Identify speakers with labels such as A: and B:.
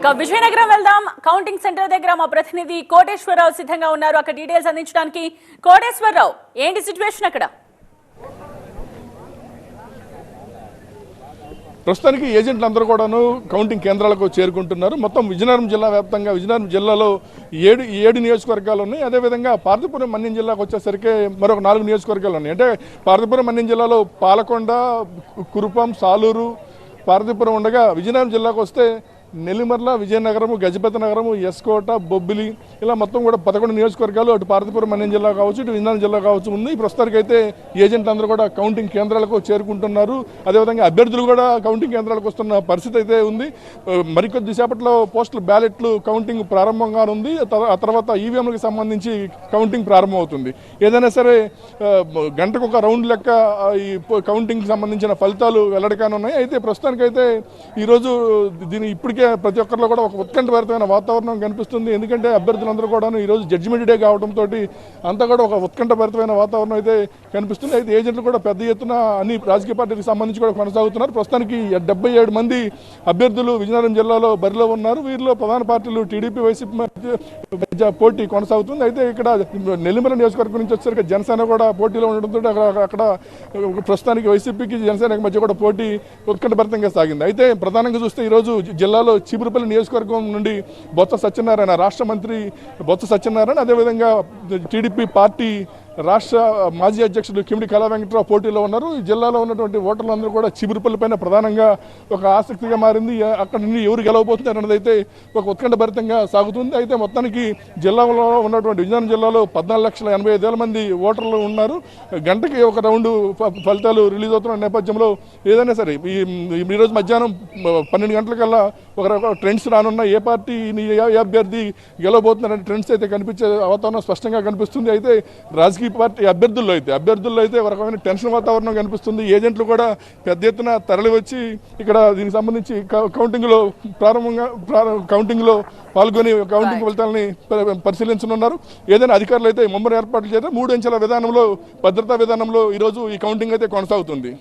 A: ఇక విజయనగరం వెళ్దాం. Counting centre దగ్గర మా ప్రతినిధి కోటేశ్వరరావు సిద్ధంగా ఉన్నారు. అక్కడ డీటెయిల్స్ అందించడానికి కోటేశ్వరరావు ఏంటి సిచ్యువేషన్ అక్కడ?
B: ప్రస్తుతానికి ఏజెంట్లు అందరూ కూడాను కౌంటింగ్ కేంద్రాలకు చేరుకుంటున్నారు. మొత్తం విజయనగరం జిల్లా వ్యాప్తంగా విజయనగరం జిల్లాలో ఏడు ఏడు నియోజకవర్గాలు ఉన్నాయి. అదేవిధంగా పార్వతీపురం మన్యం జిల్లాకు వచ్చేసరికి మరొక నాలుగు నియోజకవర్గాలు ఉన్నాయి. అంటే పార్వతీపురం మన్యం జిల్లాలో పాలకొండ కురుపం సాలూరు పార్వతీపురం ఉండగా విజయనగరం జిల్లాకు వస్తే నెల్లిమర్ల విజయనగరము గజపతి నగరము ఎస్కోట బొబ్బిలి ఇలా మొత్తం కూడా పదకొండు నియోజకవర్గాలు అటు పార్వతీపురం మన్యం జిల్లా కావచ్చు ఇటు విజయనగరం జిల్లా కావచ్చు ఉంది. ప్రస్తుతానికి అయితే ఏజెంట్లు అందరూ కూడా కౌంటింగ్ కేంద్రాలకు చేరుకుంటున్నారు. అదేవిధంగా అభ్యర్థులు కూడా కౌంటింగ్ కేంద్రాలకు వస్తున్న పరిస్థితి అయితే ఉంది. మరికొద్ది సేపట్లో పోస్టల్ బ్యాలెట్లు కౌంటింగ్ ప్రారంభంగా ఉంది. ఆ తర్వాత ఈవీఎంలకు సంబంధించి కౌంటింగ్ ప్రారంభమవుతుంది. ఏదైనా సరే గంటకు ఒక రౌండ్ లెక్క ఈ కౌంటింగ్కి కౌంటింగ్ సంబంధించిన ఫలితాలు వెల్లడికానున్నాయి. అయితే ప్రస్తుతానికైతే ఈరోజు దీని ఇప్పటికే ప్రతి ఒక్కరిలో కూడా ఒక ఉత్కంఠభరితమైన వాతావరణం కనిపిస్తుంది. ఎందుకంటే అభ్యర్థులందరూ కూడా ఈరోజు జడ్జిమెంట్ డే కావడంతో అంతా కూడా ఒక ఉత్కంఠభరితమైన వాతావరణం అయితే కనిపిస్తుంది. అయితే ఏజెంట్లు కూడా పెద్ద ఎత్తున అన్ని రాజకీయ పార్టీలకు సంబంధించి కూడా కొనసాగుతున్నారు. ప్రస్తుతానికి డెబ్బై ఏడు మంది అభ్యర్థులు విజయనగరం జిల్లాలో బరిలో ఉన్నారు. వీరిలో ప్రధాన పార్టీలు టీడీపీ వైసీపీ పోటీ కొనసాగుతుంది. అయితే ఇక్కడ నెల్లిమల నియోజకవర్గం నుంచి వచ్చేసరికి జనసేన కూడా పోటీలో ఉండడంతో అక్కడ అక్కడ ప్రస్తుతానికి వైసీపీకి జనసేనకి మధ్య కూడా పోటీ ఉత్కంఠభరితంగా సాగింది. అయితే ప్రధానంగా చూస్తే ఈరోజు జిల్లాలో చీపురుపల్లి నియోజకవర్గం నుండి బొత్స సత్యనారాయణ రాష్ట్ర మంత్రి బొత్స సత్యనారాయణ అదేవిధంగా టీడీపీ పార్టీ రాష్ట్ర మాజీ అధ్యక్షుడు కిమిడి కళా వెంకట్రావు పోటీలో ఉన్నారు. ఈ జిల్లాలో ఉన్నటువంటి ఓటర్లందరూ కూడా చిబురుపల్లిపైన ప్రధానంగా ఒక ఆసక్తిగా మారింది. అక్కడ నుండి ఎవరు గెలవబోతుంది అన్నది అయితే ఒక ఉత్కంఠభరితంగా సాగుతుంది. అయితే మొత్తానికి జిల్లాలో ఉన్నటువంటి విజయనగరం జిల్లాలో పద్నాలుగు లక్షల ఎనభై ఐదు వేల మంది ఓటర్లు ఉన్నారు. గంటకి ఒక రౌండ్ ఫ- ఫలితాలు రిలీజ్ అవుతున్న నేపథ్యంలో ఏదైనా సరే ఈ ఈ- ఈరోజు మధ్యాహ్నం పన్నెండు గంటలకల్లా ఒక ట్రెండ్స్ రానున్న ఏ పార్టీ ఏ అభ్యర్థి గెలవబోతున్నారనే ట్రెండ్స్ అయితే కనిపించే వాతావరణం స్పష్టంగా కనిపిస్తుంది. అయితే రాజకీయ పార్టీ అభ్యర్థుల్లో అయితే అభ్యర్థుల్లో అయితే ఒక రకమైన టెన్షన్ వాతావరణం కనిపిస్తుంది. ఏజెంట్లు కూడా పెద్ద ఎత్తున తరలి వచ్చి ఇక్కడ దీనికి సంబంధించి కౌంటింగ్లో ప్రారంభంగా ప్రారం- కౌంటింగ్లో పాల్గొని కౌంటింగ్ ఫలితాలని పరిశీలించనున్నారు. ఏదైనా అధికారులు అయితే ముమ్మర ఏర్పాట్లు చేస్తే మూడు అంచెల విధానంలో భద్రతా విధానంలో ఈరోజు ఈ కౌంటింగ్ అయితే కొనసాగుతుంది.